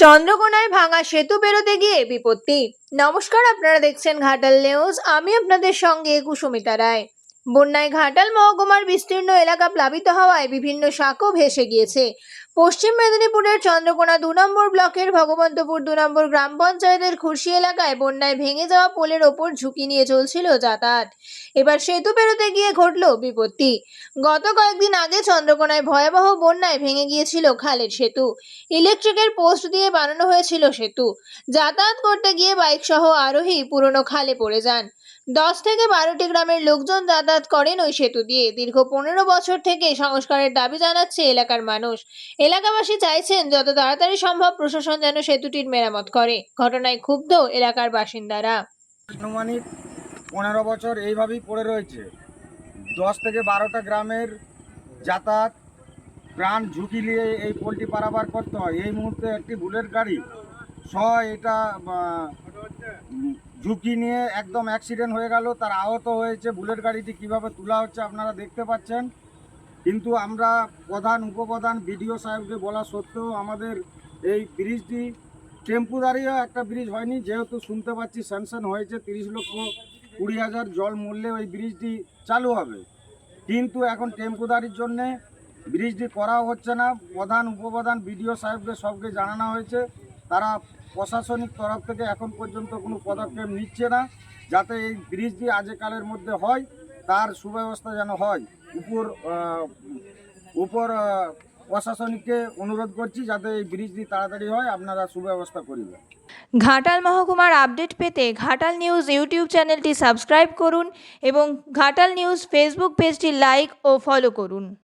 চন্দ্রকোনায় ভাঙা সেতু পেরোতে গিয়ে বিপত্তি। নমস্কার, আপনারা দেখছেন ঘাটাল নিউজ। আমি আপনাদের সঙ্গে কুসুমিতা রায়। বন্যায় ঘাটাল মহকুমার বিস্তীর্ণ এলাকা প্লাবিত হওয়ায় বিভিন্ন শাকও ভেসে গিয়েছে। পশ্চিম মেদিনীপুরের চন্দ্রকোনা দু নম্বর ব্লকের ভগবন্তপুর দু নম্বর গ্রাম পঞ্চায়েতের খুরশি এলাকায় বন্যায় ভেঙে যাওয়া পোলের ওপর ঝুঁকি নিয়ে চলছিল যাতায়াত। এবার সেতু পেরোতে গিয়ে ঘটল বিপত্তি। গত কয়েকদিন আগে চন্দ্রকোনায় ভয়াবহ বন্যায় ভেঙে গিয়েছিল খালের সেতু। ইলেকট্রিকের পোস্ট দিয়ে বানানো হয়েছিল সেতু। যাতায়াত করতে গিয়ে বাইক সহ আরোহী পুরনো খালে পড়ে যান। দশ থেকে বারোটি গ্রামের লোকজন যাতায়াত করেন ওই সেতু দিয়ে। দীর্ঘ পনেরো বছর থেকে সংস্কারের দাবি জানাচ্ছে এলাকার মানুষ। এলাকাবাসী চাইছেন যত তাড়াতাড়ি সম্ভব প্রশাসন যেন সেতুটির মেরামত করে। ঘটনায় ক্ষুব্ধ এলাকার বাসিন্দারা। আনুমানিক পনেরো বছর এইভাবেই পড়ে রয়েছে। দশ থেকে বারোটা গ্রামের যাতায়াত, প্রাণ ঝুঁকি নিয়ে এই পোলট্রি পারাবার করতে হয়। এই মুহূর্তে একটি বুলেট গাড়ি সহ এটা ঝুঁকি নিয়ে একদম অ্যাক্সিডেন্ট হয়ে গেল, তার আহত হয়েছে বুলেট গাড়িটি কীভাবে তোলা হচ্ছে আপনারা দেখতে পাচ্ছেন। কিন্তু আমরা প্রধান, উপপ্রধান বিডিও সাহেবকে বলা সত্ত্বেও আমাদের এই ব্রিজটি টেম্পোরারিও একটা ব্রিজ হয়নি, যেহেতু শুনতে পাচ্ছি স্যাংশন হয়েছে তিরিশ লক্ষ কুড়ি হাজার জল মূল্যে ওই ব্রিজটি চালু হবে। কিন্তু এখন টেম্পোরারির জন্যে ব্রিজটি করা হচ্ছে না। প্রধান, উপপ্রধান বিডিও সাহেবকে সবকে জানানো হয়েছে। তারা প্রশাসনিক তরফ থেকে এখন পর্যন্ত কোনো পদক্ষেপ নিচ্ছে না যাতে এই ব্রিজটি আজকালের মধ্যে হয়, তার সুব্যবস্থা যেন হয়। উপর উপর প্রশাসনিককে অনুরোধ করছি যাতে এই ব্রিজটি তাড়াতাড়ি হয়, আপনারা সুব্যবস্থা করিবেন। ঘাটাল মহকুমার আপডেট পেতে ঘাটাল নিউজ ইউটিউব চ্যানেলটি সাবস্ক্রাইব করুন এবং ঘাটাল নিউজ ফেসবুক পেজটি লাইক ও ফলো করুন।